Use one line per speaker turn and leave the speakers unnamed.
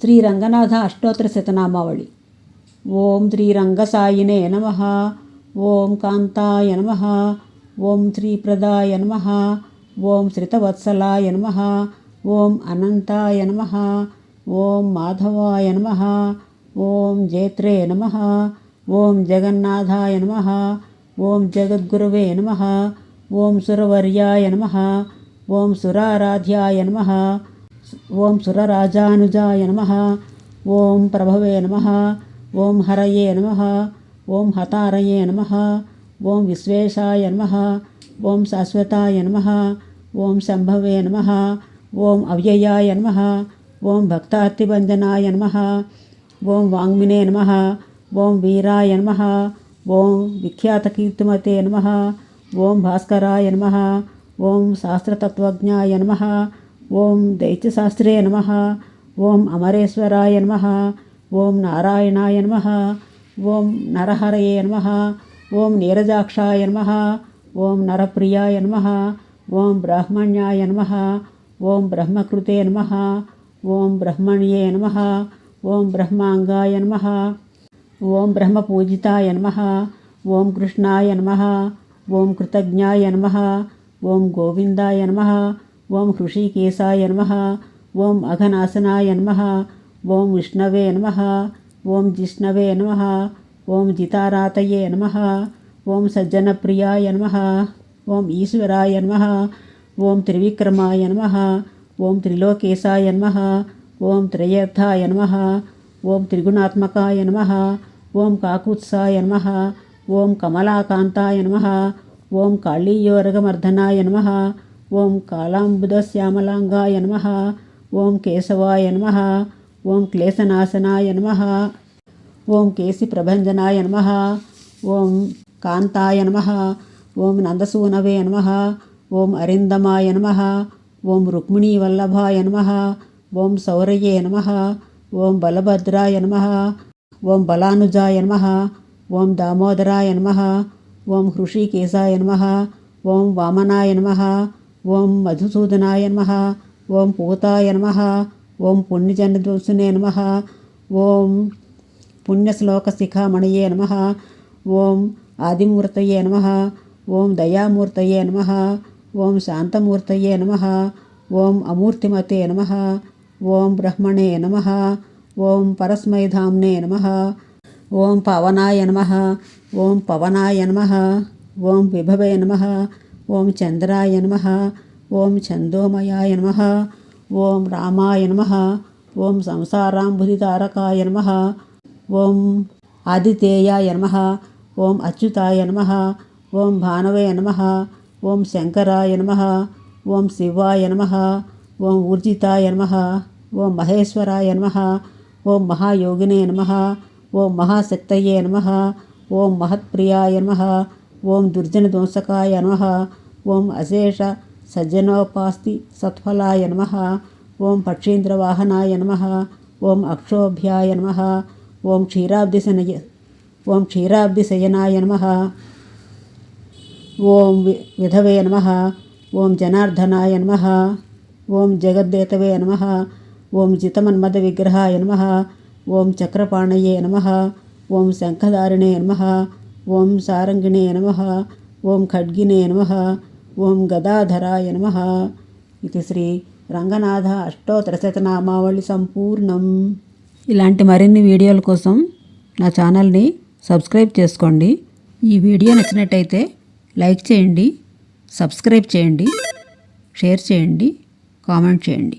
శ్రీ రంగనాథ అష్టోత్తర శతనామావళి ఓం శ్రీ రంగసాయినే నమ ఓం కాంతాయ నమ ఓం శ్రీప్రదాయ నమ ఓం శ్రితవత్సలాయ నమ ఓం అనంతాయ నమ ఓం మాధవాయ నమ ఓం జేత్రే నమ ఓం జగన్నాథాయ నమ ఓం జగద్గురువే నమ ఓం సురవర్యాయ నమ ఓం సురారాధ్యాయ నమ ఓం సురరాజానుజాయ నమ ఓం ప్రభవే నమ ఓం హరయే నమ ఓం హతారయే నమ ఓం విశ్వేశాయ నమ ఓం శాశ్వతాయ నమ ఓం శంభవే నమ ఓం అవ్యయాయ నమ ఓం భక్తార్తిభంజనాయ నమ ఓం వాంగ్మినే నమ ఓం వీరాయ నమ ఓం విఖ్యాతకీర్తిమతే నమ ఓం భాస్కరాయ నమ ఓం శాస్త్రతత్వజ్ఞాయ నమ ఓం దైత్యశాస్త్రే నమ ఓం అమరేశ్వరాయ నమ ఓం నారాయణాయ నమ ఓం నరహరయే నమ ఓం నీరజాక్షాయ నమ ఓం నరప్రియాయ నమ ఓం బ్రాహ్మణ్యాయ నమ ఓం బ్రహ్మకృతే నమ ఓం బ్రహ్మణ్యే నమ ఓం బ్రహ్మాంగాయ నమ ఓం బ్రహ్మపూజితాయ నమ ఓం కృష్ణాయ నమ ఓం కృతజ్ఞాయ నమ ఓం గోవిందాయ నమ ఓం హృషికేశాయ నమ ఓం అఘనాశనాయ నమ ఓం విష్ణవే నమ ఓం జిష్ణవే నమ ఓం జితారాతయే నమ ఓం సజ్జనప్రియాయ నమ ఓం ఈశ్వరాయ నమ ఓం త్రివిక్రమాయ నమ ఓం త్రిలోకేశాయ నమ ఓం త్రయర్థాయ నమ ఓం త్రిగుణాత్మకాయ నమ ఓం కాకుత్సాయ నమ ఓం కమలాకాంతాయ నమ ఓం కాళీయోరగమర్ధనాయ నమ ఓం కాళాంబుదశ్యామలాంగాయ నమ ఓం కేశవాయ నమ ఓం క్లేశనాశనాయ నమ ఓం కేసి ప్రభంజనాయ నమ ఓం కాంతాయ నమ ఓం నందసూనవే నమ ఓం అరిందమాయ నమ ఓం రుక్మిణీవల్లభాయ నమ ఓం సౌరయే నమ ఓం బలభద్రాయ నమ ఓం బలానుజాయ నమ ఓం దామోదరాయ నమ ఓం హృషికేశాయ నమ ఓం వామనాయ నమ ఓం మధుసూదనాయ నమ ఓం పూతాయ నమ ఓం పుణ్యజనదోసునే నమ ఓం పుణ్యశ్లోకశిఖామణయే నమ ఓం ఆదిమూర్తయే నమ ఓం దయామూర్తయే నమ ఓం శాంతమూర్తయే నమ ఓం అమూర్తిమతే నమ ఓం బ్రహ్మణే నమ ఓం పరస్మైధామ్నే నమ ఓం పవనాయ నమ ఓం పవనాయ నమ ఓం విభవే నమ ఓం చంద్రాయ నమ ఓం చందోమయాయ నమ ఓం రామాయ నమ ఓం సంసారాంబుధితారకాయ నమ ఓం ఆదితేయాయ నమ ఓం అచ్యుతాయ నమ ఓం భానవయ నమ ఓం శంకరాయ నమ ఓం శివాయ నమ ఓం ఊర్జితాయ నమ ఓం మహేశ్వరాయ నమ ఓం మహాయోగినే నమ ఓం మహాశక్తయే నమ ఓం మహత్ప్రియాయ నమ ఓం దుర్జన దుర్జనధ్వంసకాయ నమ ఓం అశేష సజ్జనోపాస్తి సత్ఫలాయ నమ ఓం పక్షీంద్రవాహనాయ నమ ఓం అక్షోభ్యాయ నమ ఓం క్షీరాబ్దిశనయ ఓం క్షీరాబ్దిశయనాయ నమ ఓం విధవే నమ ఓం జనార్దనాయ నమ ఓం జగద్దేతవే నమ ఓం జితమన్మద విగ్రహాయ నమ ఓం చక్రపాణయే నమ ఓం శంఖధారిణే నమ ఓం సారంగిణే నమ ఓం ఖడ్గినే నమ ఓం గదాధరాయ నమ ఇది శ్రీ రంగనాథ అష్టోత్తరశతనామావళి సంపూర్ణం. ఇలాంటి మరిన్ని వీడియోల కోసం నా ఛానల్ని సబ్స్క్రైబ్ చేసుకోండి. ఈ వీడియో నచ్చినట్టయితే లైక్ చేయండి సబ్స్క్రైబ్ చేయండి షేర్ చేయండి కామెంట్ చేయండి.